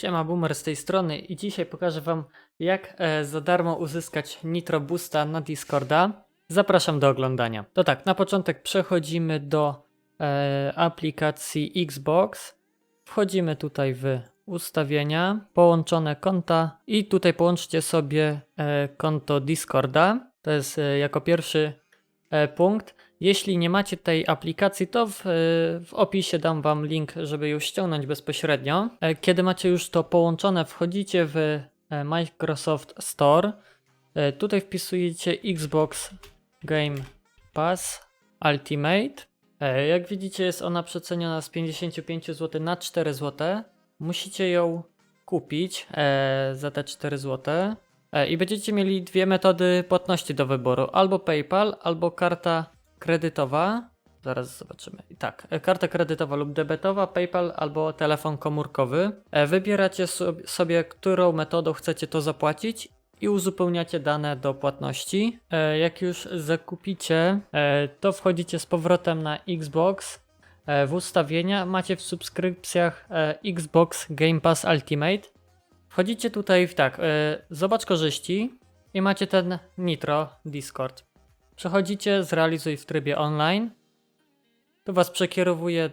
Siema, Boomer z tej strony i dzisiaj pokażę Wam jak e, za darmo uzyskać Nitro Boosta na Discorda. Zapraszam do oglądania. To tak, na początek przechodzimy do e, aplikacji Xbox. Wchodzimy tutaj w ustawienia, połączone konta i tutaj połączcie sobie e, konto Discorda. To jest e, jako pierwszy e, punkt. Jeśli nie macie tej aplikacji, to w, w opisie dam Wam link, żeby ją ściągnąć bezpośrednio. E, Kiedy macie już to połączone, wchodzicie w e, Microsoft Store. E, Tutaj wpisujecie Xbox Game Pass Ultimate. Jak widzicie, jest ona przeceniona z 55 zł na 4 zł. Musicie ją kupić za te 4 zł. I będziecie mieli dwie metody płatności do wyboru: albo PayPal, albo karta kredytowa. Zaraz zobaczymy. Tak, e, karta kredytowa lub debetowa, PayPal albo telefon komórkowy. E, Wybieracie sob- sobie, którą metodą chcecie to zapłacić i uzupełniacie dane do płatności. E, Jak już zakupicie, to wchodzicie z powrotem na Xbox. W ustawienia macie w subskrypcjach Xbox Game Pass Ultimate. Wchodzicie tutaj w tak, zobacz korzyści i macie ten Nitro Discord. Przechodzicie, zrealizuj w trybie online. Tu was przekierowuje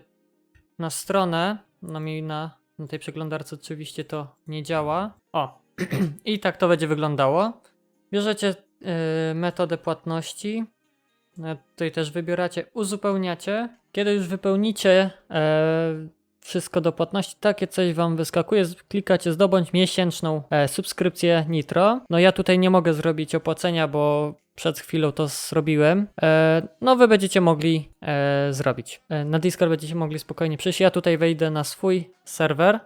na stronę. No mi na, na tej przeglądarce oczywiście to nie działa. O, i tak to będzie wyglądało. Bierzecie y, metodę płatności. No, tutaj też wybieracie, uzupełniacie. Kiedy już wypełnicie e, wszystko do płatności, takie coś wam wyskakuje, klikacie zdobądź miesięczną e, subskrypcję Nitro. No ja tutaj nie mogę zrobić opłacenia, bo przed chwilą to zrobiłem. E, no wy będziecie mogli e, zrobić. E, na Discord będziecie mogli spokojnie przyjść. Ja tutaj wejdę na swój serwer.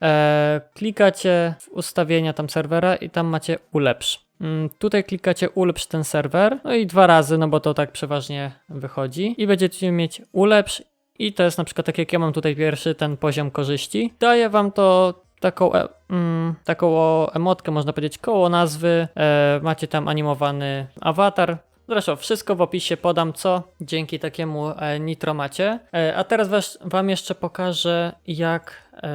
Klikacie w ustawienia tam serwera i tam macie ulepsz. Mm, Tutaj klikacie ulepsz ten serwer, no i dwa razy, no bo to tak przeważnie wychodzi. I będziecie mieć ulepsz i to jest na przykład tak jak ja mam tutaj pierwszy ten poziom korzyści. Daje wam to taką, e, mm, taką emotkę, można powiedzieć, koło nazwy. E, macie tam animowany awatar. Zresztą wszystko w opisie podam, co dzięki takiemu e, nitro macie. E, a teraz was, wam jeszcze pokażę, jak e,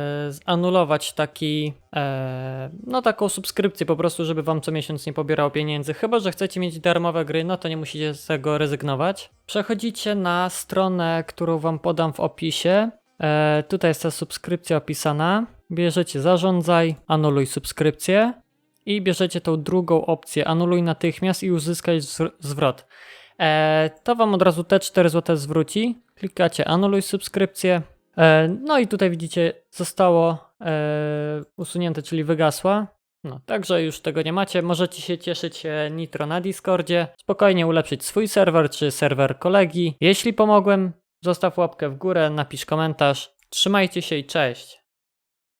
anulować taki, e, no taką subskrypcję po prostu, żeby wam co miesiąc nie pobierało pieniędzy. Chyba, że chcecie mieć darmowe gry, no to nie musicie z tego rezygnować. Przechodzicie na stronę, którą wam podam w opisie. E, tutaj jest ta subskrypcja opisana. Bierzecie zarządzaj, anuluj subskrypcję i bierzecie tą drugą opcję, anuluj natychmiast i uzyskaj zwr- zwrot. E, to wam od razu te 4 zł zwróci. Klikacie anuluj subskrypcję. E, no i tutaj widzicie, zostało e, usunięte, czyli wygasła. No, także już tego nie macie. Możecie się cieszyć Nitro na Discordzie. Spokojnie ulepszyć swój serwer czy serwer kolegi. Jeśli pomogłem, zostaw łapkę w górę, napisz komentarz. Trzymajcie się i cześć.